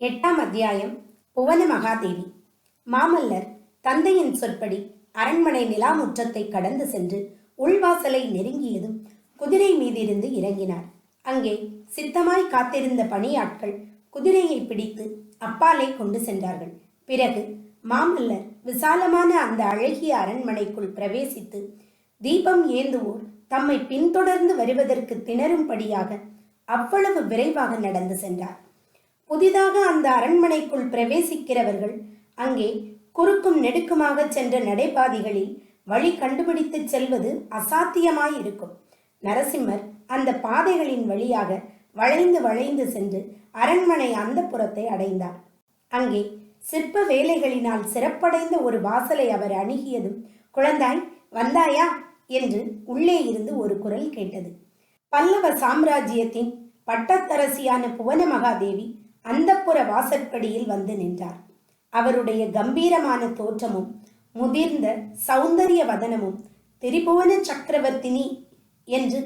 எட்டாம் அத்தியாயம் புவன மகாதேவி. மாமல்லர் தந்தையின் சொற்படி அரண்மனை நிலா முற்றத்தை கடந்து சென்று உள்வாசலை நெருங்கியதும் குதிரை மீதிருந்து இறங்கினார். அங்கே சித்தமாய் காத்திருந்த பணியாட்கள் குதிரையை பிடித்து அப்பாலே கொண்டு சென்றார்கள். பிறகு மாமல்லர் விசாலமான அந்த அழகிய அரண்மனைக்குள் பிரவேசித்து தீபம் ஏந்துவோர் தம்மை பின்தொடர்ந்து வருவதற்கு திணறும்படியாக அவ்வளவு விரைவாக நடந்து சென்றார். புதிதாக அந்த அரண்மனைக்குள் பிரவேசிக்கிறவர்கள் அங்கே குறுக்கும் நெடுக்குமாக சென்ற நடைபாதைகளில் வழி கண்டுபிடித்து செல்வது அசாத்தியமாயிருக்கும். நரசிம்மர் அந்த பாதைகளின் வழியாக வளைந்து வளைந்து சென்று அரண்மனை அந்த புறத்தை அடைந்தார். அங்கே சிற்ப வேலைகளினால் சிறப்படைந்த ஒரு வாசலை அவர் அணுகியதும் குழந்தாய் வந்தாயா என்று உள்ளே இருந்து ஒரு குரல் கேட்டது. பல்லவ சாம்ராஜ்யத்தின் பட்டத்தரசியான புவன மகாதேவி அந்தப்புற வாசற்படியில் வந்து நின்றார். அவருடைய கம்பீரமான தோற்றமும் முதிர்ந்த சௌந்தரிய வதனமும் திரிபுவன சக்கரவர்த்தினி என்று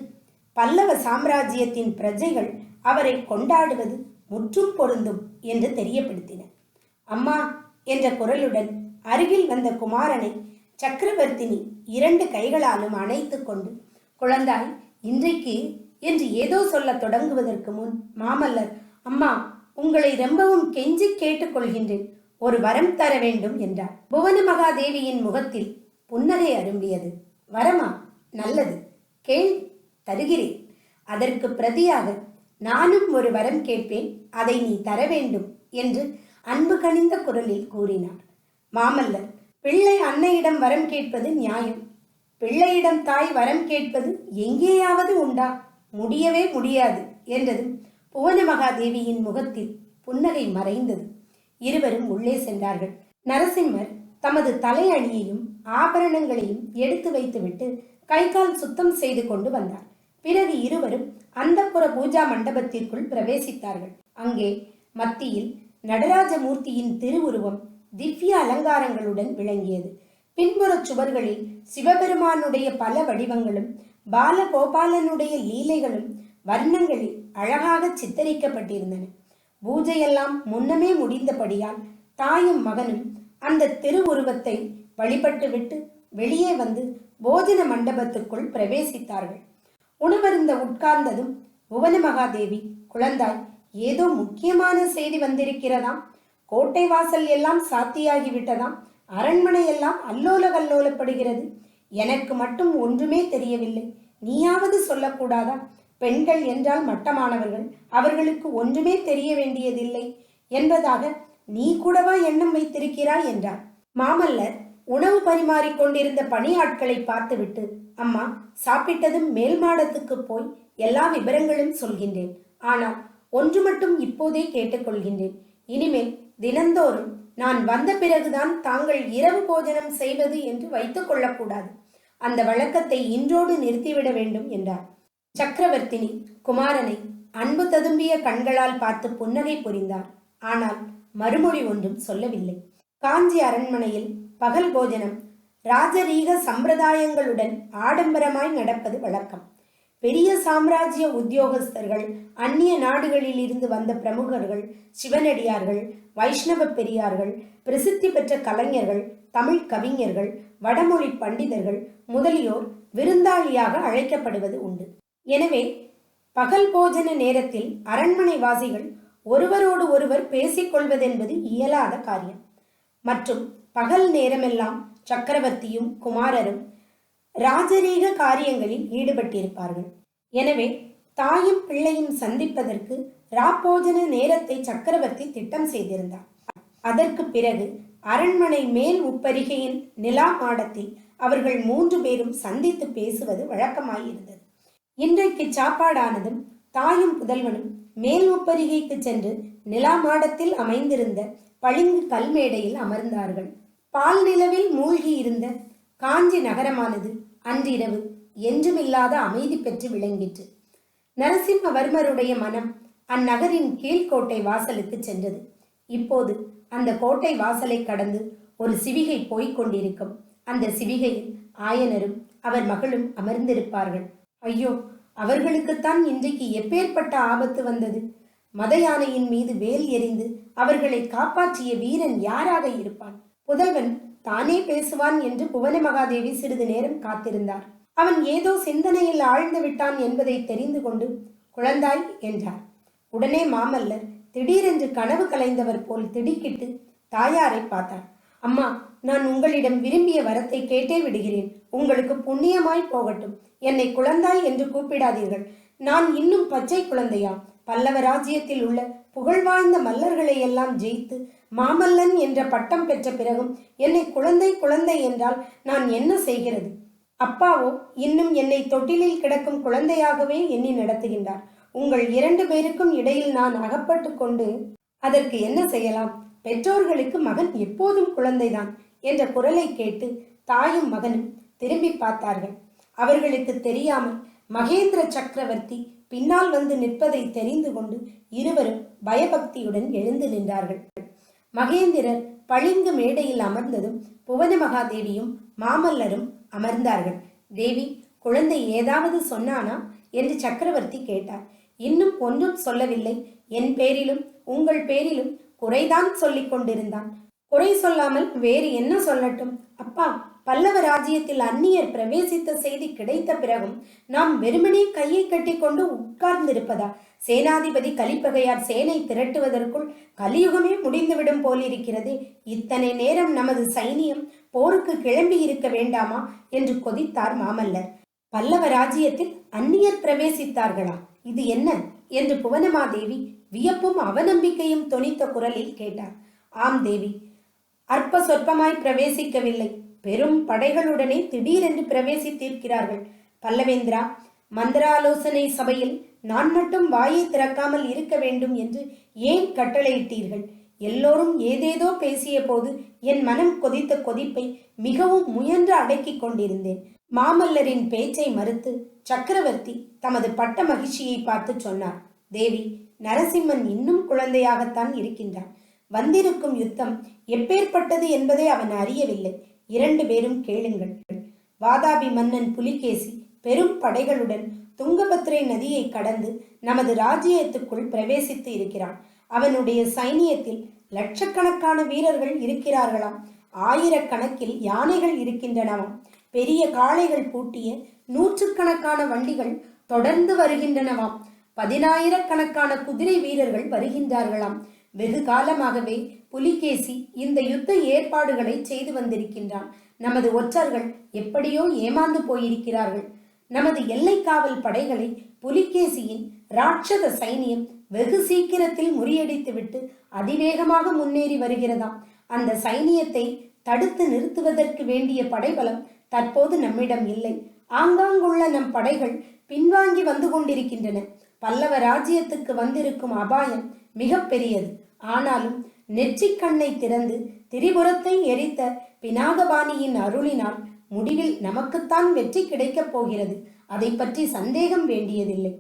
பல்லவ சாம்ராஜ்யத்தின் பிரஜைகள் அவரை கொண்டாடுவது முற்றும் பொருந்தும் என்று தெரியப்படுத்தின. அம்மா என்ற குரலுடன் அருகில் வந்த குமாரனை சக்கரவர்த்தினி இரண்டு கைகளாலும் அணைத்து கொண்டு குழந்தாய் இன்றைக்கு என்று ஏதோ சொல்லத் தொடங்குவதற்கு முன் மாமல்லர் அம்மா உங்களை ரொம்பவும் கெஞ்சி கேட்டுக்கொள்கின்றேன். ஒரு வரம் தர வேண்டும் என்றார். புவன மகாதேவியின் முகத்தில் புன்னகை அரும்பியது. வரமா? நல்லது. கேள் தருகிறேன். அதற்கு பிரதியாக நானும் ஒரு வரம் கேட்பேன். அதை நீ தர வேண்டும் என்று அன்பு கனிந்த குரலில் கூறினார். மாமல்லர் பிள்ளை அன்னையிடம் வரம் கேட்பது நியாயம். பிள்ளையிடம் தாய் வரம் கேட்பது எங்கேயாவது உண்டா? முடியவே முடியாது என்றதும் புவன மகாதேவியின் முகத்தில் புன்னகை மறைந்தது. இருவரும் உள்ளே சென்றார்கள். நரசிம்மர் தமது தலையணியையும் ஆபரணங்களையும் எடுத்து வைத்துவிட்டு கை கால் சுத்தம் செய்து கொண்டு வந்தார். பிறகு இருவரும் அந்தப்புற பூஜா மண்டபத்திற்குள் பிரவேசித்தார்கள். அங்கே மத்தியில் நடராஜமூர்த்தியின் திருவுருவம் திவ்ய அலங்காரங்களுடன் விளங்கியது. பின்புறச் சுவர்களில் சிவபெருமானுடைய பல வடிவங்களும் பாலகோபாலனுடைய லீலைகளும் வர்ணங்களில் அழகாக சித்தரிக்கப்பட்டிருந்தன. பூஜையெல்லாம் முன்னமே முடிந்தபடியால் தாயும் மகனும் அந்த திருவுருவத்தை வழிபட்டுவிட்டு வெளியே வந்து போஜன மண்டபத்துக்குள் பிரவேசித்தார்கள். உணவருந்த உட்கார்ந்ததும் புவன மகாதேவி குழந்தாய் ஏதோ முக்கியமான செய்தி வந்திருக்கிறதாம் கோட்டை வாசல் எல்லாம் சாத்தியாகிவிட்டதாம் அரண்மனை எல்லாம் அல்லோல கல்லோலப்படுகிறது. எனக்கு மட்டும் ஒன்றுமே தெரியவில்லை. நீயாவது சொல்லக்கூடாதா? பெண்கள் என்றால் மட்டமானவர்கள் அவர்களுக்கு ஒன்றுமே தெரிய வேண்டியதில்லை என்பதாக நீ கூடவா எண்ணம் வைத்திருக்கிறாய் என்றார். மாமல்லர் உணவு பரிமாறிக் கொண்டிருந்த பணியாட்களை பார்த்துவிட்டு அம்மா சாப்பிட்டதும் மேல் மாடத்துக்கு போய் எல்லா விவரங்களும் சொல்கின்றேன். ஆனால் ஒன்று மட்டும் இப்போதே கேட்டுக்கொள்கின்றேன் இனிமேல் தினந்தோறும் நான் வந்த பிறகுதான் தாங்கள் இரவு போஜனம் செய்வது என்று வைத்துக் கொள்ளக்கூடாது. அந்த வழக்கத்தை இன்றோடு நிறுத்திவிட வேண்டும் என்றார். சக்கரவர்த்தினி குமாரனை அன்பு ததும்பிய கண்களால் பார்த்து புன்னகை புரிந்தார். ஆனால் மறுமொழி ஒன்றும் சொல்லவில்லை. காஞ்சி அரண்மனையில் பகல் போஜனம் ராஜரீக சம்பிரதாயங்களுடன் ஆடம்பரமாய் நடப்பது வழக்கம். பெரிய சாம்ராஜ்ய உத்தியோகஸ்தர்கள் அந்நிய நாடுகளில் இருந்து வந்த பிரமுகர்கள் சிவனடியார்கள் வைஷ்ணவ பெரியார்கள் பிரசித்தி பெற்ற கலைஞர்கள் தமிழ் கவிஞர்கள் வடமொழி பண்டிதர்கள் முதலியோர் விருந்தாளியாக அழைக்கப்படுவது உண்டு. எனவே பகல் போஜன நேரத்தில் அரண்மனை வாசிகள் ஒருவரோடு ஒருவர் பேசிக்கொள்வதென்பது இயலாத காரியம். மற்றும் பகல் நேரமெல்லாம் சக்கரவர்த்தியும் குமாரரும் ராஜரீக காரியங்களில் ஈடுபட்டிருப்பார்கள். எனவே தாயும் பிள்ளையும் சந்திப்பதற்கு ராப்போஜன நேரத்தை சக்கரவர்த்தி திட்டம் செய்திருந்தார். அதற்கு பிறகு அரண்மனை மேல் உப்பரிகையின் நிலா மாடத்தில் அவர்கள் மூன்று பேரும் சந்தித்து பேசுவது வழக்கமாயிருந்தது. இன்றைக்கு சாப்பாடானதும் தாயும் புதல்வனும் மேல் உப்பரிகைக்கு சென்று நிலா மாடத்தில் அமைந்திருந்த பளிங்கு கல்மேடையில் அமர்ந்தார்கள். பால் நிலவில் மூழ்கி இருந்த காஞ்சி நகரமானது அன்றிரவு என்றுமில்லாத அமைதி பெற்று விளங்கிற்று. நரசிம்மவர்மருடைய மனம் அந்நகரின் கீழ்கோட்டை வாசலுக்கு சென்றது. இப்போது அந்த கோட்டை வாசலை கடந்து ஒரு சிவிகை போய்க் கொண்டிருக்கும். அந்த சிவிகையில் ஆயனரும் அவர் மகளும் அமர்ந்திருப்பார்கள். ஐயோ அவர்களுக்குத்தான் இன்றைக்கு எப்பேற்பட்ட ஆபத்து வந்தது. மத யானையின் மீது வேல் எறிந்து அவர்களை காப்பாற்றிய வீரன் யாராக இருப்பான்? புதல்வன் தானே பேசுவான் என்று புவன மகாதேவி சிறிது நேரம் காத்திருந்தார். அவன் ஏதோ சிந்தனையில் ஆழ்ந்து விட்டான் என்பதை தெரிந்து கொண்டு குழந்தாய் என்றார். உடனே மாமல்லர் திடீரென்று கனவு கலைந்தவர் போல் திடுக்கிட்டு தாயாரை பார்த்தார். அம்மா நான் உங்களிடம் விரும்பிய வரத்தை கேட்டே விடுகிறேன். உங்களுக்கு புண்ணியமாய் போகட்டும். என்னை குழந்தாய் என்று கூப்பிடாதீர்கள். நான் இன்னும் பச்சை குழந்தையா? பல்லவ ராஜ்யத்தில் உள்ள புகழ்வாய்ந்த மல்லர்களை எல்லாம் ஜெயித்து மாமல்லன் என்ற பட்டம் பெற்ற பிறகும் என்னை குழந்தை குழந்தை என்றால் நான் என்ன செய்கிறது? அப்பாவோ இன்னும் என்னை தொட்டிலில் கிடக்கும் குழந்தையாகவே எண்ணி நடத்துகின்றார். உங்கள் இரண்டு பேருக்கும் இடையில் நான் அகப்பட்டு கொண்டு அதற்கு என்ன செய்யலாம்? பெற்றோர்களுக்கு மகன் எப்போதும் குழந்தைதான் என்ற குரலை கேட்டு தாயும் மகனும் திரும்பி பார்த்தார்கள். அவர்களுக்கு தெரியாமல் மகேந்திர சக்கரவர்த்தி பின்னால் வந்து நிற்பதை தெரிந்து கொண்டு இருவரும் பயபக்தியுடன் எழுந்து நின்றார்கள். மகேந்திரர் பளிங்கு மேடையில் அமர்ந்ததும் புவன மகாதேவியும் மாமல்லரும் அமர்ந்தார்கள். தேவி குழந்தை ஏதாவது சொன்னானா? என்று சக்கரவர்த்தி கேட்டார். இன்னும் ஒன்றும் சொல்லவில்லை. என் பேரிலும் உங்கள் பேரிலும் குறைதான் சொல்லிக் கொண்டிருந்தான். குறை சொல்லாமல் வேறு என்ன சொல்லட்டும்? அப்பா பல்லவ ராஜ்யத்தில் அந்நியர் பிரவேசித்த செய்தி கிடைத்த பிறகும் நாம் வெறுமனே கையை கட்டிக்கொண்டு உட்கார்ந்திருப்பதா? சேனாதிபதி கலிப்பகையார் சேனை திரட்டுவதற்குள் கலியுகமே முடிந்துவிடும் போலிருக்கிறது. இத்தனை நேரம் நமது சைனியம் போருக்கு கிளம்பி இருக்க வேண்டாமா? என்று கொதித்தார் மாமல்லர். பல்லவ ராஜ்யத்தில் அந்நியர் பிரவேசித்தார்களா? இது என்ன? என்று புவனமாதேவி வியப்பும் அவநம்பிக்கையும் தொனித்த குரலில் கேட்டார். ஆம் தேவி அற்ப சொற்பமாய் பிரவேசிக்கவில்லை. பெரும் படைகளுடனே திடீரென்று பிரவேசித்திருக்கிறார்கள். பல்லவேந்திரா மந்திராலோசனை சபையில் நான் மட்டும் வாயை திறக்காமல் இருக்க வேண்டும் என்று ஏன் கட்டளையிட்டீர்கள்? எல்லோரும் ஏதேதோ பேசிய போது என் மனம் கொதித்த கொதிப்பை மிகவும் முயன்று அடக்கிக் கொண்டிருந்தேன். மாமல்லரின் பேச்சை மறுத்து சக்கரவர்த்தி தமது பட்ட மகிழ்ச்சியை பார்த்து சொன்னார். தேவி நரசிம்மன் இன்னும் குழந்தையாகத்தான் இருக்கின்றான். வந்திருக்கும் யுத்தம் எப்பேற்பட்டது என்பதை அவன் அறியவில்லை. இரண்டு பேரும் கேளுங்கள். வாதாபி மன்னன் புலிகேசி பெரும் படைகளுடன் துங்கபத்ரை நதியை கடந்து நமது ராஜ்யத்துக்குள் பிரவேசித்து இருக்கிறான். அவனுடைய சைனியத்தில் லட்சக்கணக்கான வீரர்கள் இருக்கிறார்களாம். ஆயிரக்கணக்கில் யானைகள் இருக்கின்றனவாம் பெரிய காளைகள் பூட்டிய நூற்றுக்கணக்கான வண்டிகள் தொடர்ந்து வருகின்றனவாம் பதினாயிரக்கணக்கான குதிரை வீரர்கள் வருகின்றார்களாம். வெகு காலமாகவே புலிகேசி இந்த யுத்த ஏற்பாடுகளை செய்து வந்திருக்கின்றான். நமது ஒற்றர்கள் எப்படியோ ஏமாந்து போயிருக்கிறார்கள். நமது எல்லை காவல் படைகளை புலிகேசியின் ராட்சத சைனியம் வெகு சீக்கிரத்தில் முறியடித்துவிட்டு அதிவேகமாக முன்னேறி வருகிறதாம். அந்த சைனியத்தை தடுத்து நிறுத்துவதற்கு வேண்டிய படைபலம் தற்போது நம்மிடம் இல்லை. ஆங்காங்குள்ள நம் படைகள் பின்வாங்கி வந்து கொண்டிருக்கின்றன. பல்லவ ராஜ்யத்துக்கு வந்திருக்கும் அபாயம் மிக பெரியது. ஆனாலும் நெற்றிக் கண்ணை திறந்து திரிபுரத்தை எரித்த பினாகபாணியின் அருளினால் முடிவில் நமக்குத்தான் வெற்றி கிடைக்கப் போகிறது. அதை பற்றி சந்தேகம் வேண்டியதில்லை.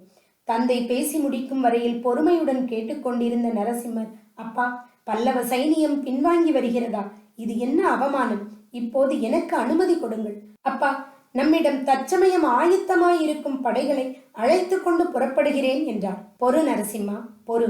தந்தை பேசி முடிக்கும் வரையில் பொறுமையுடன் கேட்டுக்கொண்டிருந்த நரசிம்மர் அப்பா பல்லவ சைனியம் பின்வாங்கி வருகிறதா? இது என்ன அவமானம்? இப்போது எனக்கு அனுமதி கொடுங்கள். அப்பா நம்மிடம் தற்சமயம் ஆயத்தமாயிருக்கும் படைகளை அழைத்து கொண்டு புறப்படுகிறேன் என்றார். பொறு நரசிம்மா பொறு.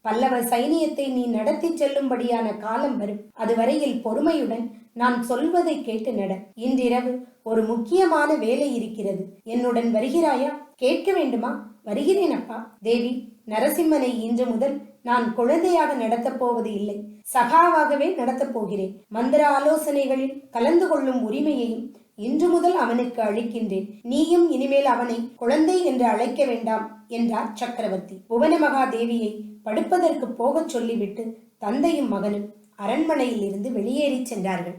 பல்லவ சைனியத்தை நீ நடத்தி செல்லும்படியான காலம் வரும். அதுவரையில் பொறுமையுடன் நான் சொல்வதை கேட்டு நட. இன்றிரவு ஒரு முக்கியமான வேலை இருக்கிறது. என்னுடன் வருகிறாயா? கேட்க வேண்டுமா? வருகிறேன் அப்பா தேவி நரசிம்மனை இன்று முதல் நான் குழந்தையாக நடத்தப் போவது இல்லை. சகாவாகவே நடத்தப் போகிறேன். மந்திர ஆலோசனைகளில் கலந்து கொள்ளும் உரிமையையும் இன்று முதல் அவனுக்கு அளிக்கின்றேன் நீயும் இனிமேல் அவனை குழந்தை என்று அழைக்க வேண்டாம் என்றார் சக்கரவர்த்தி. புவனமகாதேவியை படுப்பதற்கு போகச் சொல்லிவிட்டு தந்தையும் மகனும் அரண்மனையில் இருந்து வெளியேறிச் சென்றார்கள்.